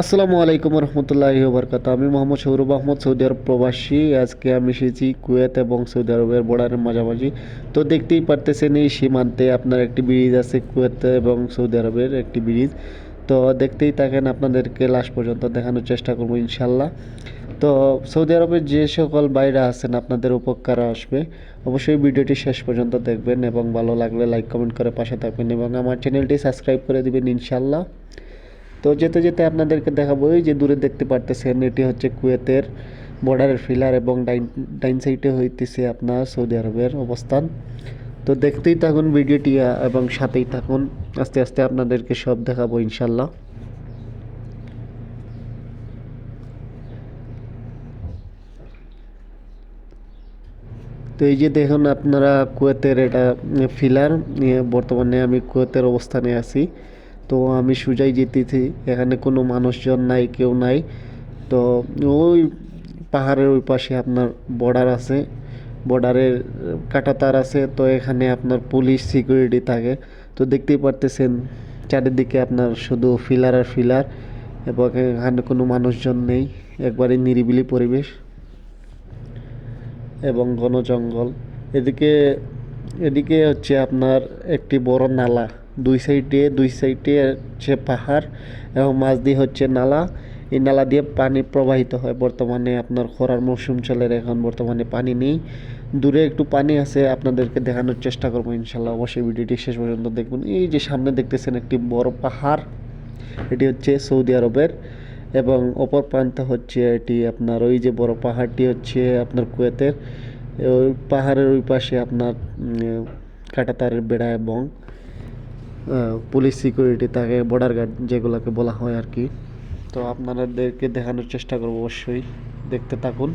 আসসালামু আলাইকুম রহমতুল্লাহি বরকাত আমি মোহাম্মদ সৌরভ আহমদ, সৌদি আরব প্রবাসী। আজকে আমি এসেছি কুয়েত এবং সৌদি আরবের বর্ডারের মাঝামাঝি। তো দেখতেই পারতেছেন, এই সীমান্তে আপনার একটি ব্রিজ আছে কুয়েত এবং সৌদি আরবের একটি ব্রিজ তো দেখতেই থাকেন, আপনাদেরকে লাস্ট পর্যন্ত দেখানোর চেষ্টা করব ইনশাল্লাহ তো সৌদি আরবের যে সকল বাইরা আছেন, আপনাদের উপকার আসবে। অবশ্যই ভিডিওটি শেষ পর্যন্ত দেখবেন এবং ভালো লাগলে লাইক কমেন্ট করে পাশে থাকবেন এবং আমার চ্যানেলটি সাবস্ক্রাইব করে দেবেন ইনশাল্লাহ তো যেতে যেতে আপনাদেরকে দেখাবো, এই যে দূরে দেখতে পারতেছেন, এটি হচ্ছে কুয়েতের বর্ডারের ফিলার এবং ডাইন ডাইন সাইডে হইতেছে আপনার সৌদি আরবের অবস্থান। তো দেখতেই থাকুন ভিডিওটি এবং সাথেই থাকুন। আস্তে আস্তে আপনাদেরকে সব দেখাবো ইনশাল্লাহ তো এই যে দেখুন আপনারা কুয়েতের এটা ফিলার বর্তমানে আমি কুয়েতের অবস্থানে আছি। তো আমি সুজাই যেতেছি, এখানে কোনো মানুষজন নাই, কেউ নাই। তো ওই পাহাড়ের ওই পাশে আপনার বর্ডার আছে বর্ডারের কাঁটাতার আছে, তো এখানে আপনার পুলিশ সিকিউরিটি থাকে। তো দেখতেই পারতেছেন, চারিদিকে আপনার শুধু ফিলার আর ফিলার এবং এখানে কোনো মানুষজন নেই, একবারে নিরিবিলি পরিবেশ এবং ঘন জঙ্গল। এদিকে এদিকে হচ্ছে আপনার একটি বড় নালা। দুই সাইডে দুই সাইডে হচ্ছে পাহাড় এবং মাঝ দিয়ে হচ্ছে নালা। এই নালা দিয়ে পানি প্রবাহিত হয়। বর্তমানে আপনার খরার মৌসুম চলে এখন বর্তমানে পানি নেই। দূরে একটু পানি আছে, আপনাদেরকে দেখানোর চেষ্টা করব ইনশাল্লাহ। অবশ্যই ভিডিওটি শেষ পর্যন্ত দেখবেন। এই যে সামনে দেখতেছেন একটি বড় পাহাড়, এটি হচ্ছে সৌদি আরবের এবং অপর প্রান্তে হচ্ছে এটি আপনার ওই যে বড় পাহাড়টি হচ্ছে আপনার কুয়েতের। ওই পাহাড়ের ওই পাশে আপনার কাঁটাতারের বেড়া এবং পুলিশ সিকিউরিটি থাকে বর্ডার গার্ড যেগুলোকে বলা হয় আর কি। তো আপনাদেরকে দেখানোর চেষ্টা করব অবশ্যই। দেখতে থাকুন।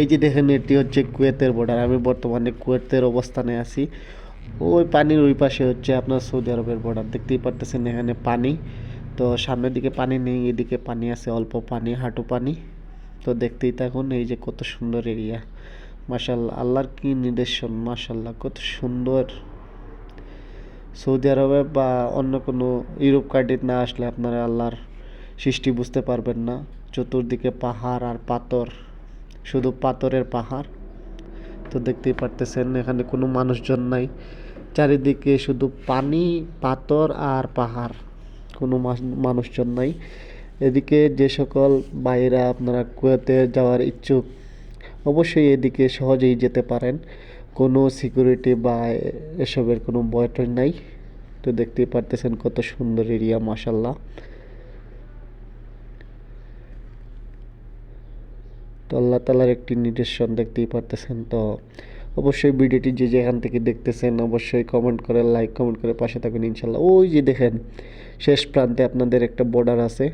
এই যে দেখেন, এটি হচ্ছে কুয়েতের বর্ডার আমি বর্তমানে কুয়েতের অবস্থানে আছি। ওই পানির ওই পাশে হচ্ছে আপনার সৌদি আরবের বর্ডার দেখতেই পারতেছেন এখানে পানি। তো সামনের দিকে পানি নেই, এদিকে পানি আছে, অল্প পানি, হাঁটু পানি। তো দেখতেই থাকুন, এই যে কত সুন্দর এরিয়া। মাশাল্লাহ, আল্লাহর কি নির্দেশন, মাশাল্লাহ, কত সুন্দর। সৌদি আরবে বা অন্য কোনো ইউরোপ কান্ট্রিতে না আসলে আপনারা আল্লাহর সৃষ্টি বুঝতে পারবেন না। চতুর্দিকে পাহাড় আর পাথর, শুধু পাথরের পাহাড়। তো দেখতেই পারতেছেন, এখানে কোনো মানুষজন নাই। চারিদিকে শুধু পানি, পাথর আর পাহাড়, কোনো মানুষজন নাই। এদিকে যে সকল বাইরা আপনারা কুয়েতে যাওয়ার ইচ্ছুক, অবশ্যই এদিকে সহজেই যেতে পারেন। কোনো সিকিউরিটি বা এসবের কোনো ভয় টয় নাই। তো দেখতেই পারতেছেন কত সুন্দর এরিয়া মাসাল্লাহ তো আল্লাহ তালার একটি নির্দেশন দেখতেই পারতেছেন। তো অবশ্যই ভিডিওটি যে যেখান থেকে দেখতেছেন, অবশ্যই কমেন্ট করে লাইক কমেন্ট করে পাশে থাকবেন ইনশাল্লাহ ওই যে দেখেন, শেষ প্রান্তে আপনাদের একটা বর্ডার আছে।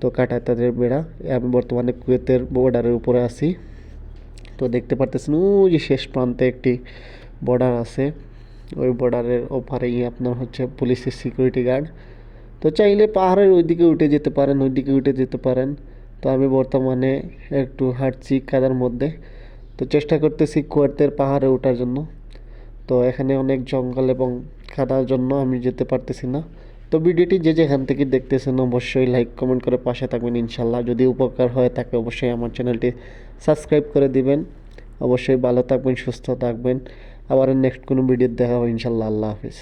তো কাটা তাদের বেড়া। আমি বর্তমানে কুয়েতের বর্ডারের উপরে আছি। তো দেখতে পারতেছেন, ওই যে শেষ প্রান্তে একটি বর্ডার আছে। ওই বর্ডারের ওপারেই আপনার হচ্ছে পুলিশের সিকিউরিটি গার্ড তো চাইলে পাহাড়ের ওইদিকে উঠে যেতে পারেন, ওইদিকে উঠে যেতে পারেন। তো আমি বর্তমানে একটু হাঁটছি কাদার মধ্যে। তো চেষ্টা করতেছি কুয়ার্তের পাহাড়ে ওঠার জন্য। তো এখানে অনেক জঙ্গল এবং কাদার জন্য আমি যেতে পারতেছি না। তো ভিডিওটি যে যেখান থেকে দেখতেছেন অবশ্যই লাইক কমেন্ট করে পাশে থাকবেন ইনশাল্লাহ। যদি উপকার হয় তাকে অবশ্যই আমার চ্যানেলটি সাবস্ক্রাইব করে দিবেন। অবশ্যই ভালো থাকবেন, সুস্থ থাকবেন। আবার নেক্সট কোনো ভিডিও দেখা হবে ইনশাল্লাহ। আল্লাহ হাফিজ।